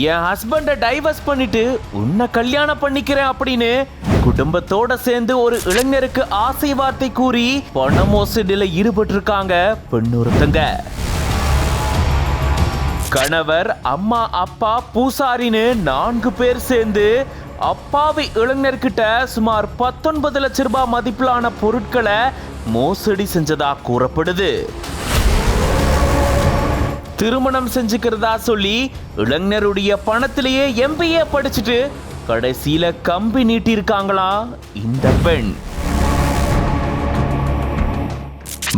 என் ஹஸ்பண்டை டைவர்ஸ் பண்ணிட்டு உன்னை கல்யாணம் பண்ணிக்கிறேன் அப்படின்னு குடும்பத்தோட சேர்ந்து ஒரு இளைஞருக்கு ஆசை வார்த்தை கூறி பண மோசடியில் ஈடுபட்டு இருக்காங்க பெண்ணொருத்தங்க கணவர் அம்மா அப்பா பூசாரின்னு நான்கு பேர் சேர்ந்து அப்பாவி இளைஞர்கிட்ட சுமார் பத்தொன்பது லட்ச ரூபாய் மதிப்பிலான பொருட்களை மோசடி செஞ்சதா கூறப்படுது. திருமணம் செஞ்சுக்கிறதா சொல்லி இளைஞருடைய பணத்திலேயே எம்பிஏ படிச்சுட்டு கடைசியில கம்பி நீட்டியிருக்காங்களா இந்த பெண்.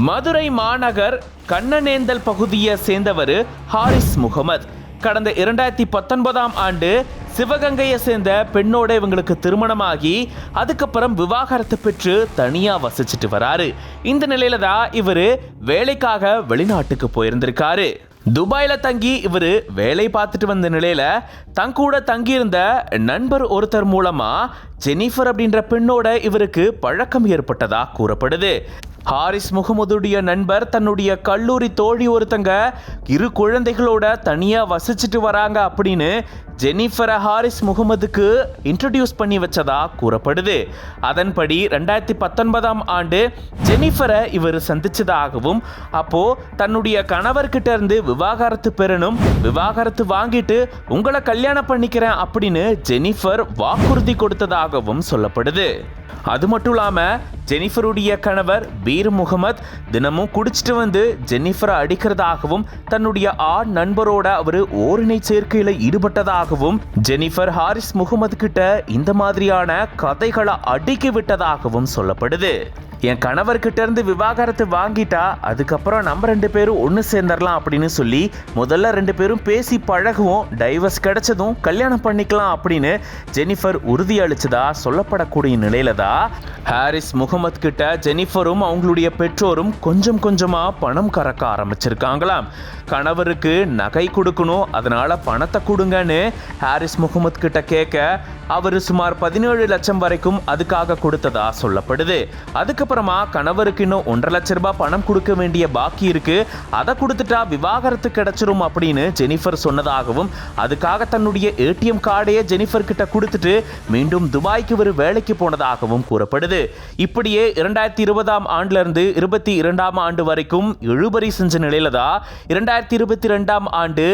மதுரை மாநகர் கண்ணனேந்தல் பகுதியை சேர்ந்தவர் ஹாரிஸ் முகமது. கடந்த இரண்டாயிரத்தி பத்தொன்பதாம் ஆண்டு சிவகங்கையை சேர்ந்த பெண்ணோட இவங்களுக்கு திருமணமாகி அதுக்கப்புறம் விவாகரத்து பெற்று தனியாக வசிச்சுட்டு வராரு. இந்த நிலையில தான் இவர் வேலைக்காக வெளிநாட்டுக்கு போயிருந்திருக்காரு. துபாயில் தங்கி இவர் வேலை பார்த்துட்டு வந்த நிலையில் தங்கூட தங்கியிருந்த நண்பர் ஒருத்தர் மூலமாக ஜெனிஃபர் அப்படின்ற பெண்ணோட இவருக்கு பழக்கம் ஏற்பட்டதாக கூறப்படுது. ஹாரிஸ் முகமதுடைய நண்பர் தன்னுடைய கல்லூரி தோழி ஒருத்தங்க இரு குழந்தைகளோட தனியாக வசிச்சுட்டு வராங்க அப்படின்னு ஜெனிஃபரை ஹாரிஸ் முகமதுக்கு இன்ட்ரடியூஸ் பண்ணி வச்சதா கூறப்படுது. அதன்படி ரெண்டாயிரத்தி பத்தொன்பதாம் ஆண்டு ஜெனிஃபரை இவர் சந்திச்சதாகவும் அப்போ தன்னுடைய கணவர்கிட்ட இருந்து விவாகரத்து பெறணும் விவாகரத்து வாங்கிட்டு உங்களை கல்யாணம் பண்ணிக்கிறேன் அப்படின்னு ஜெனிஃபர் வாக்குறுதி கொடுத்ததாகவும் சொல்லப்படுது. அது மட்டும் இல்லாமல் ஜெனிஃபருடைய கணவர் பீர் முகமது தினமும் குடிச்சிட்டு வந்து ஜெனிஃபரை அடிக்கிறதாகவும் தன்னுடைய ஆண் நண்பரோட அவர் ஓரினை ஈடுபட்டதாக விட்டதாகவும் ஜெனிஃபர் ஹாரிஸ் முகமது கிட்ட இந்த மாதிரியான கதைகளை அடுக்கி விட்டதாகவும் சொல்லப்படுது. என் கணவர்கிட்ட இருந்து விவாகரத்து வாங்கிட்டா அதுக்கப்புறம் நம்ம ரெண்டு பேரும் ஒன்று சேர்ந்துடலாம் அப்படின்னு சொல்லி முதல்ல ரெண்டு பேரும் பேசி பழகுவோம். டைவர்ஸ் கிடைச்சதும் கல்யாணம் பண்ணிக்கலாம் அப்படின்னு ஜெனிஃபர் உறுதி அளிச்சதா சொல்லப்படக்கூடிய நிலையில தான் ஹாரிஸ் முகமது கிட்ட ஜெனிஃபரும் அவங்களுடைய பெற்றோரும் கொஞ்சம் கொஞ்சமாக பணம் கறக்க ஆரம்பிச்சிருக்காங்களாம். கணவருக்கு நகை கொடுக்கணும் அதனால பணத்தை கொடுங்கன்னு ஹாரிஸ் முகமது கிட்ட கேட்க அவர் சுமார் பதினேழு லட்சம் வரைக்கும் அதுக்காக கொடுத்ததா சொல்லப்படுது. அதுக்கப்புறம் கணவருக்கு இன்னும் ஒன்றரை லட்ச ரூபாய் பணம் கொடுக்க வேண்டிய பாக்கி இருக்கு. அதை கொடுத்துட்டா விவாகரத்து கிடைச்சிரும் அப்படின்னு ஜெனிஃபர் சொன்னதாகவும் அதுக்காக தன்னுடைய ஏடிஎம் கார்டையே ஜெனிஃபர் கிட்ட கொடுத்துட்டு மீண்டும் துபாய்க்கு ஒரு வேலைக்கு போனதாகவும் கூறப்படுது. இப்படியே இரண்டாயிரத்தி இருபதாம் ஆண்டுல இருந்து இருபத்தி இரண்டாம் ஆண்டு வரைக்கும் இழுபறி செஞ்ச நிலையில தான் இரண்டாயிரத்தி இருபத்தி ரெண்டாம் ஆண்டு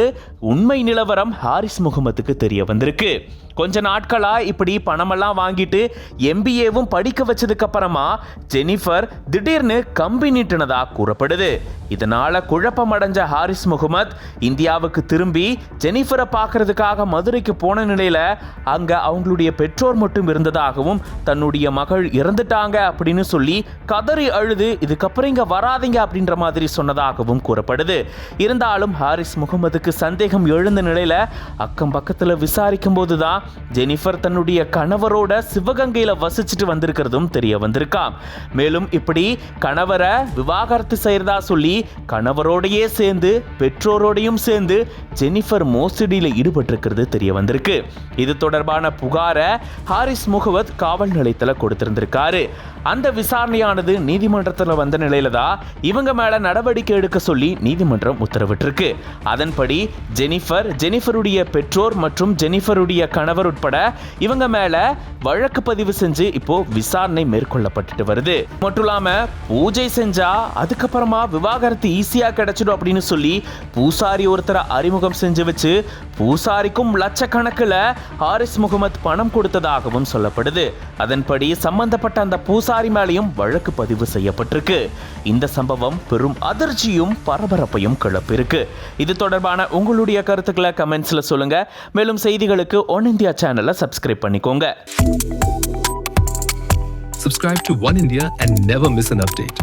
உண்மை நிலவரம் ஹாரிஸ் முகமதுக்கு தெரிய வந்திருக்கு. கொஞ்ச நாட்களா இப்படி பணமெல்லாம் வாங்கிட்டு எம்பிஏவும் படிக்க வச்சதுக்கு அப்புறமா ஜெனிஃபர் திடீர்னு கம்பி நீட்டினதா கூறப்படுது. இதனால குழப்பம் அடைஞ்ச ஹாரிஸ் முகமத் இந்தியாவுக்கு திரும்பி ஜெனிஃபரை பார்க்கறதுக்காக மதுரைக்கு போன நிலையில அங்க அவங்களுடைய பெற்றோர் மட்டும் இருந்ததாகவும் தன்னுடைய மகள் இறந்துட்டாங்க அப்படின்னு சொல்லி கதறி அழுது இதுக்கப்புறம் இங்க வராதீங்க அப்படின்ற மாதிரி சொன்னதாகவும் கூறப்படுது. இருந்தாலும் ஹாரிஸ் முகமதுக்கு சந்தேகம் எழுந்த நிலையில அக்கம் பக்கத்துல விசாரிக்கும் போதுதான் ஜெனிஃபர் தன்னுடைய கணவரோட சிவகங்கையில் வசிச்சுட்டு வந்திருக்கிறதும் தெரிய வந்திருக்காம் மேலும் இப்படி கணவரை விவாகரத்து செய்யறதா சொல்லி கணவரோடையே சேர்ந்து பெற்றோரோடையும் சேர்ந்து ஜெனிஃபர் மோசடியில் ஈடுபட்டிருக்கிறது தெரிய வந்திருக்கு. இது தொடர்பான புகாரை ஹாரிஸ் முகவத் காவல் நிலையத்தில் கொடுத்திருந்திருக்காரு. அந்த விசாரணையானது நீதிமன்றத்தில் வந்த நிலையில தான் இவங்க மேல நடவடிக்கை எடுக்க சொல்லி நீதிமன்றம் உத்தரவிட்டிருக்கு. அதன்படி ஜெனிஃபர் ஜெனிஃபருடைய பெற்றோர் மற்றும் ஜெனிஃபருடைய கணவர் உட்பட இவங்க மேல வழக்கு பதிவு செஞ்சு இப்போ விசாரணை மேற்கொள்ளப்பட்டுட்டு வருது. மட்டும் இல்லாம பூஜை செஞ்சா அதுக்கப்புறமா விவாகரத்து ஈஸியா கிடைச்சிடும் அப்படின்னு சொல்லி பூசாரி ஒருத்தரை அறிமுகம் செஞ்சு வச்சு பூசாரிக்கும் லட்சக்கணக்கில் ஹாரிஸ் முகமது பணம் கொடுத்ததாகவும் சொல்லப்படுது. அதன்படி சம்பந்தப்பட்ட அந்த பூசாரி மேலேயும் வழக்கு பதிவு செய்யப்பட்டிருக்கு. இந்த சம்பவம் பெரும் அதிர்ச்சியும் பரபரப்பையும் கிளப்பிருக்கு இது தொடர்பான உங்களுடைய கருத்துக்களை கமெண்ட்ஸில் சொல்லுங்க. மேலும் செய்திகளுக்கு ஒன் இந்தியா சேனலை சப்ஸ்கிரைப் பண்ணிக்கோங்க Subscribe to One India and never miss an update.